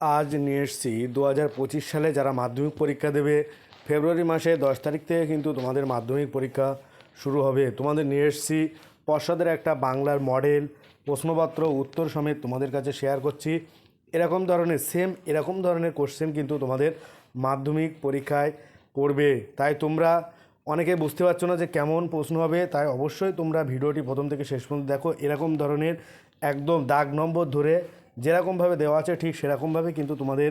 আজ নিয়ে এসছি দু হাজার পঁচিশ সালে যারা মাধ্যমিক পরীক্ষা দেবে, ফেব্রুয়ারি মাসে দশ তারিখ থেকে কিন্তু তোমাদের মাধ্যমিক পরীক্ষা শুরু হবে। তোমাদের নিয়ে এসছি পর্ষদের একটা বাংলার মডেল, প্রশ্নপত্র, উত্তর সমেত তোমাদের কাছে শেয়ার করছি। এরকম ধরনের সেম এরকম ধরনের কোশ্চেন কিন্তু তোমাদের মাধ্যমিক পরীক্ষায় পড়বে। তাই তোমরা অনেকে বুঝতে পারছ না যে কেমন প্রশ্ন হবে, তাই অবশ্যই তোমরা ভিডিওটি প্রথম থেকে শেষ পর্যন্ত দেখো। এরকম ধরনের একদম দাগ নম্বর ধরে যেরকমভাবে দেওয়া আছে ঠিক সেরকমভাবে কিন্তু তোমাদের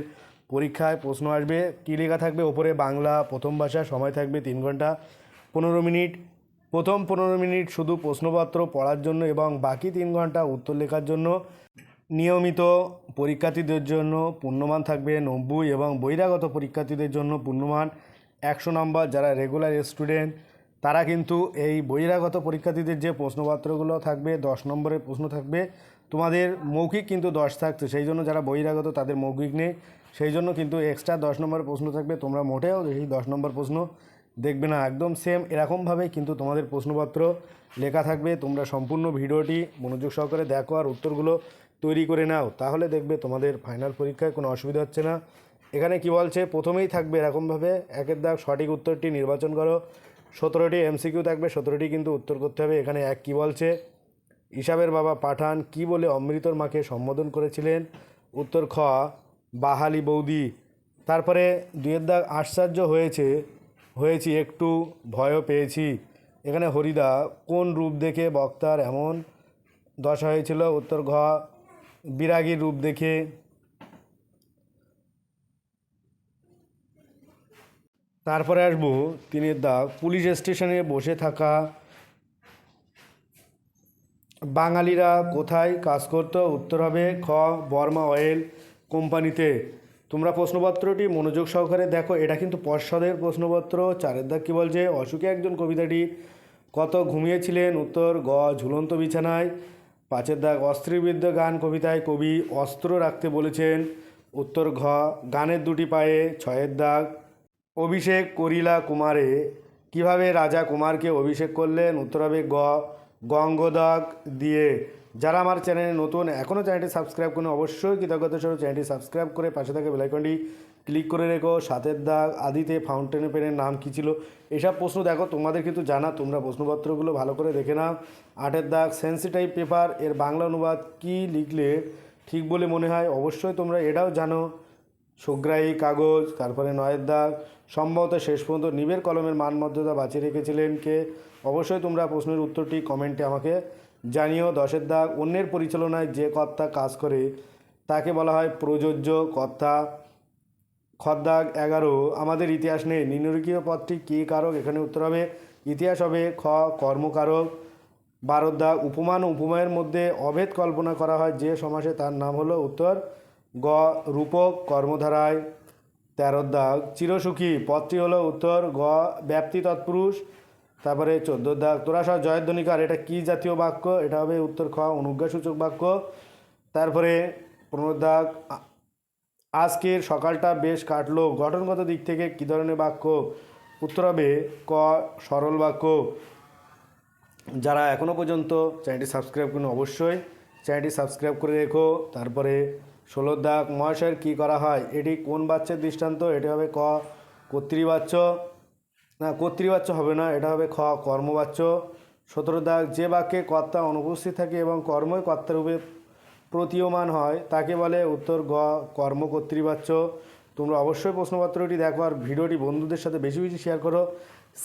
পরীক্ষায় প্রশ্ন আসবে। কী লেখা থাকবে? ওপরে বাংলা প্রথম ভাষা, সময় থাকবে তিন ঘণ্টা পনেরো মিনিট। প্রথম পনেরো মিনিট শুধু প্রশ্নপত্র পড়ার জন্য এবং বাকি তিন ঘণ্টা উত্তর লেখার জন্য। নিয়মিত পরীক্ষার্থীদের জন্য পূর্ণমান থাকবে নব্বই এবং বহিরাগত পরীক্ষার্থীদের জন্য পূর্ণমান একশো নম্বর। যারা রেগুলার স্টুডেন্ট, তারা কিন্তু এই বহিরাগত পরীক্ষার্থীদের যে প্রশ্নপত্রগুলো থাকবে, দশ নম্বরের প্রশ্ন থাকবে তোমাদের মৌখিক কিন্তু দশ থাকছে, সেই জন্য যারা বহিরাগত তাদের মৌখিক নেই, সেই জন্য কিন্তু এক্সট্রা দশ নম্বরের প্রশ্ন থাকবে, তোমরা মোটেও সেই দশ নম্বর প্রশ্ন দেখবে না, একদম সেম এরকমভাবেই কিন্তু তোমাদের প্রশ্নপত্র লেখা থাকবে, তোমরা সম্পূর্ণ ভিডিওটি মনোযোগ সহকারে দেখো আর উত্তরগুলো তৈরি করে নাও, তাহলে দেখবে তোমাদের ফাইনাল পরীক্ষায় কোনো অসুবিধা হচ্ছে না। এখানে কি বলছে? প্রথমেই থাকবে এরকমভাবে, একের দাগ সঠিক উত্তরটি নির্বাচন করো, সতেরোটি এমসিকিউ থাকবে, সতেরোটি কিন্তু উত্তর করতে হবে, এখানে এক কি বলছে? ইসাবের বাবা পাঠান কি বলে অমৃতর মাকে সম্বোধন করেছিলেন? উত্তর, খ, বাহালি বৌদি। তারপরে দুয়ের দাগ আশ্চর্য হয়েছে, হয়েছি, একটু ভয়ও পেয়েছি। এখানে হরিদা, কোন রূপ দেখে বক্তার এমন দশা হয়েছিল? উত্তর, ঘ, বিরাগীর রূপ দেখে। তারপরে আসব তিনের দাগ পুলিশ স্টেশনে বসে থাকা বাঙালিরা কোথায় কাজ করত? উত্তর হবে খ, বর্মা অয়েল কোম্পানিতে। তোমরা প্রশ্নপত্রটি মনোযোগ সহকারে দেখো। এটা কিন্তু পর্ষদের প্রশ্নপত্র। চারের দাগ কী বলছে? অসুখে একজন কবিতাটি, কত ঘুমিয়েছিলেন? উত্তর, গ, ঝুলন্ত বিছানায়। পাঁচের দাগ অস্ত্রবিদ্য গান কবিতায় কবি অস্ত্র রাখতে বলেছেন। উত্তর, ঘ, গানের দুটি পায়ে। ছয়ের দাগ অভিষেক করিলা কুমারে। কীভাবে রাজা কুমারকে অভিষেক করলেন? উত্তর হবে, গ গঙ্গদাগ দিয়ে। যারা আমার চ্যানেলে নতুন এখনও চ্যানেলটি সাবস্ক্রাইব করুন অবশ্যই কৃতজ্ঞতা সহ চ্যানেলটি সাবস্ক্রাইব করে পাশে থাকা বেলাইকনটি ক্লিক করে রেখো। সাতের দাগ আদিতে ফাউন্টেন পেনের নাম কী ছিল? এসব প্রশ্ন দেখো, তোমাদের কিন্তু জানা, তোমরা প্রশ্নপত্রগুলো ভালো করে দেখে নাও। আটের দাগ সেন্সিটাইভ পেপার এর বাংলা অনুবাদ কী লিখলে ঠিক বলে মনে হয়? অবশ্যই তোমরা এটাও জানো। সুগ্রাহী কাগজ, তারপরে নয়ের দাগ, সম্ভবত শেষ পর্যন্ত নিবের কলমের মানমর্যাদা বাঁচিয়ে রেখেছিলেন কে? অবশ্যই তোমরা প্রশ্নের উত্তরটি কমেন্টে আমাকে জানিও। দশের দাগ, অন্যের পরিচালনায় যে কর্তা কাজ করে, তাকে বলা হয় প্রযোজ্য কর্তা। খদ্দাগ এগারো, আমাদের ইতিহাস নেই। নিম্নলিখিত পদটি কী কারক? এখানে উত্তর হবে, ইতিহাস হবে খ, কর্মকারক। বারোর উপমান উপমায়ের মধ্যে অভেদ কল্পনা করা হয় যে সমাসে তার নাম হলো উত্তর গ, রূপক কর্মধারায় তেরোর দাগ, চিরসুখী, পদটি হলো উত্তর, গ ব্যাপ্তি তৎপুরুষ, তারপরে চোদ্দোর দাগ তোরা সব জয়ধ্বনিকার, এটা কী জাতীয় বাক্য? এটা হবে উত্তর খ, অনুজ্ঞাসূচক বাক্য। তারপরে পনেরো দাগ আজকের সকালটা বেশ কাটলো, গঠনগত দিক থেকে কী ধরনের বাক্য? উত্তর হবে ক, সরল বাক্য। যারা এখনও পর্যন্ত চ্যানেলটি সাবস্ক্রাইব করুন অবশ্যই চ্যানেলটি সাবস্ক্রাইব করে রেখো। তারপরে ষোলো দাগ মহাশয়ের কী করা হয়? এটি কোন বাচ্চার দৃষ্টান্ত? এটি হবে ক, কর্তৃবাচ্য। না, কর্তৃবাচ্য হবে না, এটা হবে খ, কর্মবাচ্য। সতেরো দাগ, যে বাক্যে কর্তা অনুপস্থিত থাকে এবং কর্মই কর্তারূপে প্রতীয়মান হয়, তাকে বলে উত্তর গ কর্মকর্তৃবাচ্য তোমরা অবশ্যই প্রশ্নপত্রটি দেখো আর ভিডিওটি বন্ধুদের সাথে বেশি বেশি শেয়ার করো।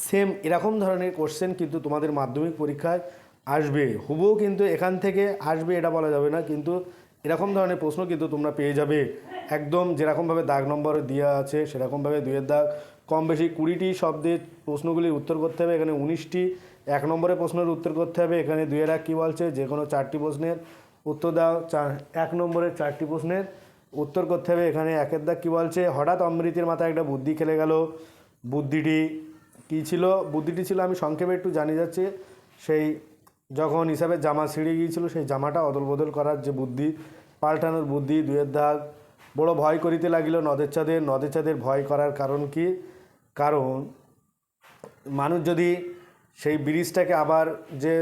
সেম এরকম ধরনের কোশ্চেন কিন্তু তোমাদের মাধ্যমিক পরীক্ষায় আসবে। হুবহু কিন্তু এখান থেকে আসবে এটা বলা যাবে না, কিন্তু এরকম ধরনের প্রশ্ন কিন্তু তোমরা পেয়ে যাবে। একদম যেরকমভাবে দাগ নম্বর দেওয়া আছে, সেরকমভাবে দুয়ের দাগ। কম বেশি কুড়িটি শব্দের প্রশ্নগুলির উত্তর করতে হবে, এখানে উনিশটি। এক নম্বরে প্রশ্নের উত্তর করতে হবে, এখানে দুয়ের এক কী বলছে? যে কোনো চারটি প্রশ্নের উত্তর দাও, চার, এক নম্বরের চারটি প্রশ্নের উত্তর করতে হবে, এখানে একের দাগ কী বলছে? হঠাৎ অমৃতের মাথায় একটা বুদ্ধি খেলে গেল। বুদ্ধিটি কী ছিল? বুদ্ধিটি ছিল, আমি সংক্ষেপে একটু জানিয়ে যাচ্ছি, সেই যখন হিসাবে জামা ছিঁড়ে গিয়েছিল, সেই জামাটা অদল বদল করার যে বুদ্ধি, পাল্টানোর বুদ্ধি, দুয়ের দাগ, বড় ভয় করিতে লাগিল নদের চাঁদের। নদের চাঁদের ভয় করার কারণ কি? কারণ মানুষ যদি সেই ব্রিজটাকে আবার যে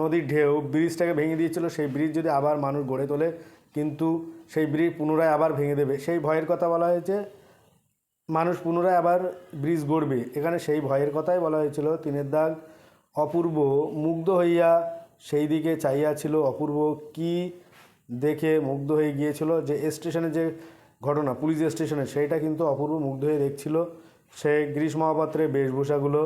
নদীর ঢেউ, ব্রিজটাকে ভেঙে দিয়েছিল, সেই ব্রিজ যদি আবার মানুষ গড়ে তোলে, কিন্তু সেই ব্রিজ পুনরায় আবার ভেঙে দেবে। সেই ভয়ের কথা বলা হয়েছে, মানুষ পুনরায় আবার ব্রিজ গড়বে। এখানে সেই ভয়ের কথাই বলা হয়েছিল, তিনের দাগ অপূর্ব মুগ্ধ হইয়া সেই দিকে চাইয়াছিল অপূর্ব কি দেখে মুগ্ধ হয়ে গিয়েছিল? যে স্টেশনে যে ঘটনা, পুলিশ স্টেশনে, সেইটা কিন্তু অপূর্ব মুগ্ধ হয়ে দেখছিল। সেই গ্রীষ বেশভূষাগুলো।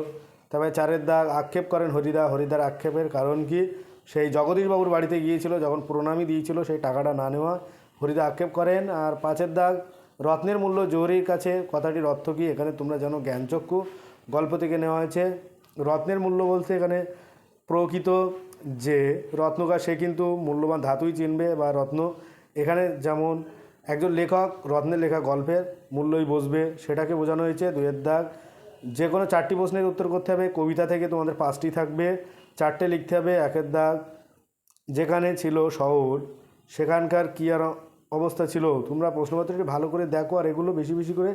তবে চারের দাগ আক্ষেপ করেন হরিদা। হরিদার আক্ষেপের কারণ কি? সেই জগদীশবাবুর বাড়িতে গিয়েছিল, যখন প্রণামী দিয়েছিল, সেই টাকাটা না নেওয়া। হরিদা আক্ষেপ করেন, আর পাঁচের দাগ? রত্নের মূল্য জোহরির কাছে? কথাটির অর্থ কি? এখানে তোমরা জানো জ্ঞানচক্ষু। গল্প থেকে নেওয়া হয়েছে রত্নের মূল্য বলতে এখানে প্রকৃত যে রত্নকার, সে কিন্তু মূল্যবান ধাতুই চিনবে বা রত্ন। এখানে যেমন একজন লেখক, রত্নের লেখা গল্পের মূল্যই বসবে সেটাকে বোঝানো হয়েছে দুয়ের দাগ। যে কোনো চারটি প্রশ্নের উত্তর করতে হবে, কবিতা থেকে তোমাদের পাঁচটি থাকবে, চারটে লিখতে হবে, একের দাগ। যেখানে ছিল শহর, সেখানকার কী আর অবস্থা ছিল? তোমরা প্রশ্নপত্রটি ভালো করে দেখো আর এগুলো বেশি বেশি করে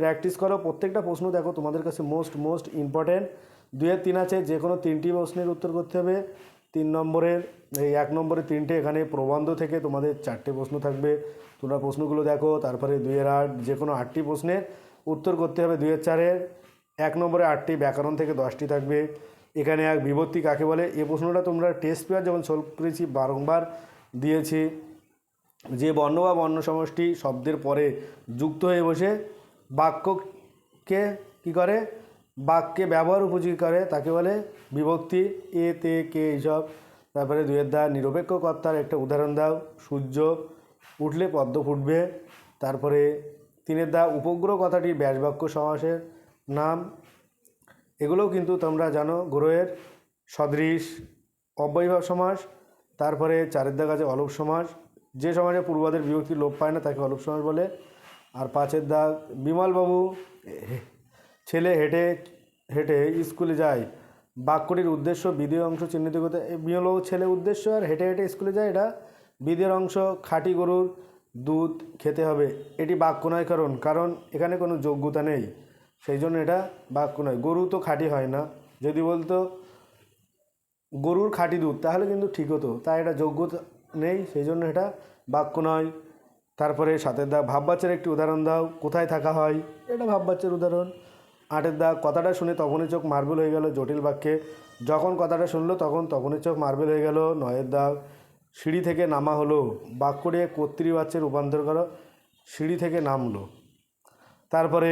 প্র্যাকটিস করো। প্রত্যেকটা প্রশ্ন দেখো তোমাদের কাছে মোস্ট মোস্ট ইম্পর্ট্যান্ট দুয়ের তিন আছে যে কোনো তিনটি প্রশ্নের উত্তর করতে হবে। তিন নম্বরের, এই এক নম্বরে তিনটে এখানে প্রবন্ধ থেকে তোমাদের চারটে প্রশ্ন থাকবে। তোমরা প্রশ্নগুলো দেখো, তারপরে দুইয়ের আট যে কোনো আটটি প্রশ্নের উত্তর করতে হবে দুইয়ের চারের। এক নম্বরে আটটি ব্যাকরণ থেকে দশটি থাকবে। এখানে এক বিভক্তি কাকে বলে? এ প্রশ্নটা তোমরা টেস্ট পেয়ার যেমন সলভ করেছি, বারংবার দিয়েছি। যে বর্ণ বা বর্ণ সমষ্টি শব্দের পরে যুক্ত হয়ে বসে বাক্যকে কি করে? বাক্যে ব্যবহার উপযোগী করে, তাকে বলে বিভক্তি, এ, তে, কে, এইসব। তারপরে দুয়ের দা নিরপেক্ষ কর্তার একটা উদাহরণ দাও, সূর্য উঠলে পদ্ম ফুটবে। তারপরে তিনের দা উপগ্রহ কথাটি ব্যাসবাক্য সমাসের নাম। এগুলোও কিন্তু তোমরা জানো, গ্রহের সদৃশ অব্যয়ভাব সমাস। তারপরে চারের দাগ কাছে অলপ সমাস। যে সমাজে পূর্বাদের বিভক্তি লোপ পায় না, তাকে অলপ সমাস বলে। আর পাঁচের দাগ বিমলবাবু ছেলে হেঁটে হেঁটে স্কুলে যায়। বাক্যটির উদ্দেশ্য বিধেয় অংশ চিহ্নিত করতে বিমলবাবু ছেলে উদ্দেশ্য আর হেঁটে হেঁটে স্কুলে যায় এটা বিধের অংশ। খাঁটি গরুর দুধ খেতে হবে, এটি বাক্য নয় কারণ কারণ এখানে কোনো যোগ্যতা নেই। সেই জন্য এটা বাক্য নয়। গরু তো খাঁটি হয় না। যদি বলতো গরুর খাঁটি দুধ, তাহলে কিন্তু ঠিক হতো। তাই এটা যোগ্যতা নেই, সেই জন্য এটা বাক্য নয়। তারপরে সাতের দাগ ভাববাচ্চার একটি উদাহরণ দাও, কোথায় থাকা হয়? এটা ভাববাচ্চার উদাহরণ। আটের দাগ কথাটা শুনে তখনই চোখ মার্বেল হয়ে গেল জটিল বাক্যে। যখন কথাটা শুনলো তখন তখনই চোখ মার্বেল হয়ে গেল নয়ের দাগ সিঁড়ি থেকে নামা হলো। বাক্যটিকে কর্তৃবাচ্যে রূপান্তর করো। সিঁড়ি থেকে নামলো। তারপরে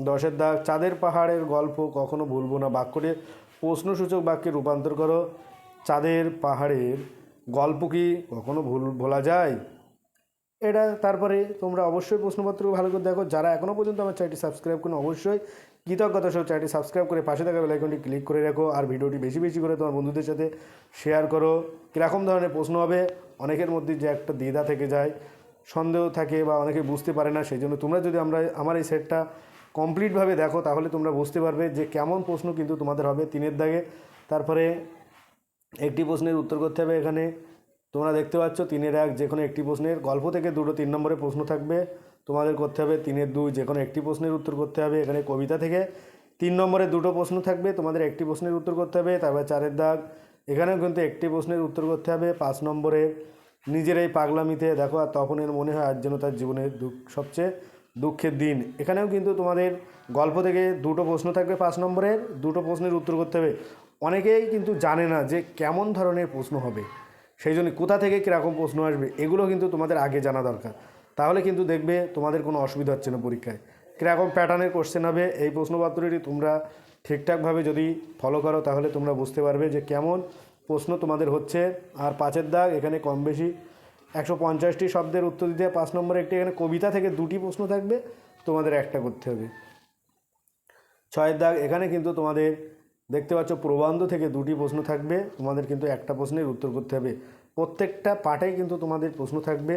দশের দাগ চাঁদের পাহাড়ের গল্প কখনো ভুলবো না। বাক্যটি প্রশ্নসূচক বাক্যে রূপান্তর করো। চাঁদের পাহাড়ের গল্প কি কখনো ভুল, ভোলা যায়? এটা তারপরে তোমরা অবশ্যই প্রশ্নপত্র ভালো করে দেখো। যারা এখনও পর্যন্ত আমার চ্যানেলটি সাবস্ক্রাইব করুন, অবশ্যই কৃতজ্ঞতা সহ চ্যানেলটি সাবস্ক্রাইব করে পাশে থাকা বেলাইকনটি ক্লিক করে রাখো আর ভিডিওটি বেশি বেশি করে তোমার বন্ধুদের সাথে শেয়ার করো। কীরকম ধরনের প্রশ্ন হবে, অনেকের মধ্যে যে একটা দ্বিধা থেকে যায়, সন্দেহ থাকে বা অনেকে বুঝতে পারে না সেই জন্য তোমরা যদি আমরা, আমার এই সেটটা কমপ্লিটভাবে দেখো, তাহলে তোমরা বুঝতে পারবে যে কেমন প্রশ্ন কিন্তু তোমাদের হবে তিনের দাগে। তারপরে একটি প্রশ্নের উত্তর করতে হবে এখানে। তোমরা দেখতে পাচ্ছ তিনের এক যে কোনো একটি প্রশ্নের গল্প থেকে দুটো তিন নম্বরে প্রশ্ন থাকবে। তোমাদের করতে হবে তিনের দুই যে কোনো একটি প্রশ্নের উত্তর করতে হবে এখানে কবিতা থেকে। তিন নম্বরে দুটো প্রশ্ন থাকবে, তোমাদের একটি প্রশ্নের উত্তর করতে হবে, তারপরে চারের দাগ। এখানেও কিন্তু একটি প্রশ্নের উত্তর করতে হবে পাঁচ নম্বরে। নিজের এই পাগলামিতে দেখো আর তখন এর মনে হয় আজ যেন তার জীবনের দুঃখ, সবচেয়ে দুঃখের দিন। এখানেও কিন্তু তোমাদের গল্প থেকে দুটো প্রশ্ন থাকবে পাঁচ নম্বরের, দুটো প্রশ্নের উত্তর করতে হবে। অনেকেই কিন্তু জানে না যে কেমন ধরনের প্রশ্ন হবে। সেই জন্য কোথা থেকে কীরকম প্রশ্ন আসবে, এগুলো কিন্তু তোমাদের আগে জানা দরকার। তাহলে কিন্তু দেখবে তোমাদের কোনো অসুবিধা হচ্ছে না পরীক্ষায়। কীরকম প্যাটার্নের কোশ্চেন হবে, এই প্রশ্নপত্রটি তোমরা ঠিকঠাকভাবে যদি ফলো করো, তাহলে তোমরা বুঝতে পারবে যে কেমন প্রশ্ন তোমাদের হচ্ছে। আর পাঁচের দাগ, এখানে কম বেশি। একশো পঞ্চাশটি শব্দের উত্তর দিতে, পাঁচ নম্বরে একটি, এখানে কবিতা থেকে দুটি প্রশ্ন থাকবে, তোমাদের একটা করতে হবে। ছয়ের দাগ, এখানে কিন্তু তোমাদের দেখতে পাচ্ছ প্রবন্ধ থেকে দুটি প্রশ্ন থাকবে। তোমাদের কিন্তু একটা প্রশ্নের উত্তর করতে হবে। প্রত্যেকটা পাঠেই কিন্তু তোমাদের প্রশ্ন থাকবে।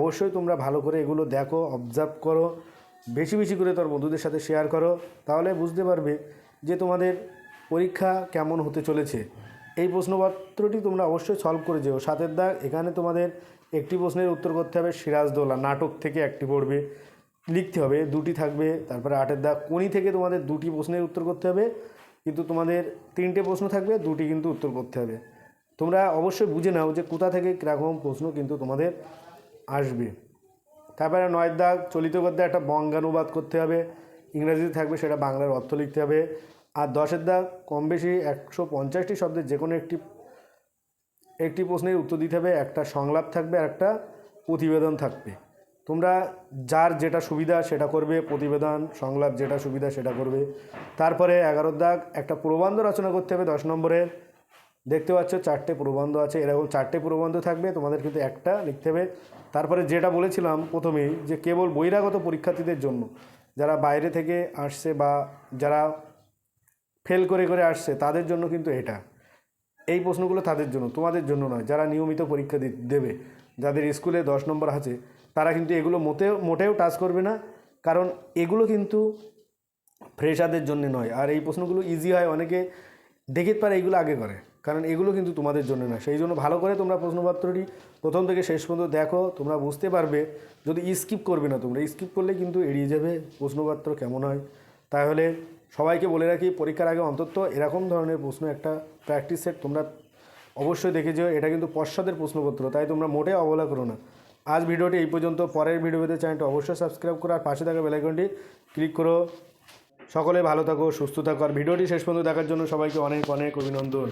অবশ্যই তোমরা ভালো করে এগুলো দেখো অবজার্ভ করো, বেশি বেশি করে তোর বন্ধুদের সাথে শেয়ার করো, তাহলে বুঝতে পারবে যে তোমাদের পরীক্ষা কেমন হতে চলেছে। এই প্রশ্নপত্রটি তোমরা অবশ্যই সলভ করে যেও। সাতের দাগ এখানে তোমাদের একটি প্রশ্নের উত্তর করতে হবে সিরাজদৌল্লা নাটক থেকে একটি পড়বে। লিখতে হবে, দুটি থাকবে, তারপরে আটের দাগ কোনি থেকে তোমাদের দুটি প্রশ্নের উত্তর করতে হবে। কিন্তু তোমাদের তিনটে প্রশ্ন থাকবে, দুটি কিন্তু উত্তর করতে হবে। তোমরা অবশ্যই বুঝে নাও যে কোথা থেকে কীরকম প্রশ্ন কিন্তু তোমাদের আসবে। তারপরে নয় দাগ, চলিত গদ্যে একটা বঙ্গানুবাদ করতে হবে। ইংরাজিতে থাকবে সেটা বাংলার অর্থ লিখতে হবে। আর দশের দাগ কম বেশি একশো পঞ্চাশটি শব্দের যে কোনো একটি একটি প্রশ্নের উত্তর দিতে হবে। একটা সংলাপ থাকবে আর একটা প্রতিবেদন থাকবে। তোমরা যার যেটা সুবিধা সেটা করবে, প্রতিবেদন, সংলাপ যেটা সুবিধা সেটা করবে। তারপরে এগারো দাগ, একটা প্রবন্ধ রচনা করতে হবে দশ নম্বরের দেখতে পাচ্ছ চারটে প্রবন্ধ আছে, এরকম চারটে প্রবন্ধ থাকবে, তোমাদের কিন্তু একটা লিখতে হবে। তারপরে যেটা বলেছিলাম প্রথমেই, যে কেবল বহিরাগত পরীক্ষার্থীদের জন্য, যারা বাইরে থেকে আসছে বা যারা ফেল করে করে আসছে, তাদের জন্য কিন্তু এটা। এই প্রশ্নগুলো তাদের জন্য, তোমাদের জন্য নয়, যারা নিয়মিত পরীক্ষা দেবে। যাদের স্কুলে দশ নম্বর আছে, তারা কিন্তু এগুলো মোটেও মোটেও টাচ করবে না। কারণ এগুলো কিন্তু ফ্রেশারদের জন্য নয়। আর এই প্রশ্নগুলো ইজি হয়, অনেকে দেখে পারে এইগুলো আগে করে। কারণ এগুলো কিন্তু তোমাদের জন্য না সেই জন্য ভালো করে তোমরা প্রশ্নপত্রটি প্রথম থেকে শেষ পর্যন্ত দেখো, তোমরা বুঝতে পারবে। যদি স্কিপ করবে না তোমরা স্কিপ করলে কিন্তু এড়িয়ে যাবে প্রশ্নপত্র কেমন হয়। তাহলে সবাইকে বলে রাখি, পরীক্ষার আগে অন্তত এরকম ধরনের প্রশ্ন একটা প্র্যাকটিস সেট তোমরা অবশ্যই দেখে এটা কিন্তু পশ্চাদের প্রশ্নপত্র, তাই তোমরা মোটে অবহেলা করো না। আজ ভিডিওটি এই পর্যন্ত, পরের ভিডিওতে চ্যানেলটি অবশ্যই সাবস্ক্রাইব করো, আর পাশে থাকা বেলাইকনটি ক্লিক করো। সকলে ভালো থাকো, সুস্থ থাকো, আর ভিডিওটি শেষ পর্যন্ত দেখার জন্য সবাইকে অনেক অনেক অভিনন্দন।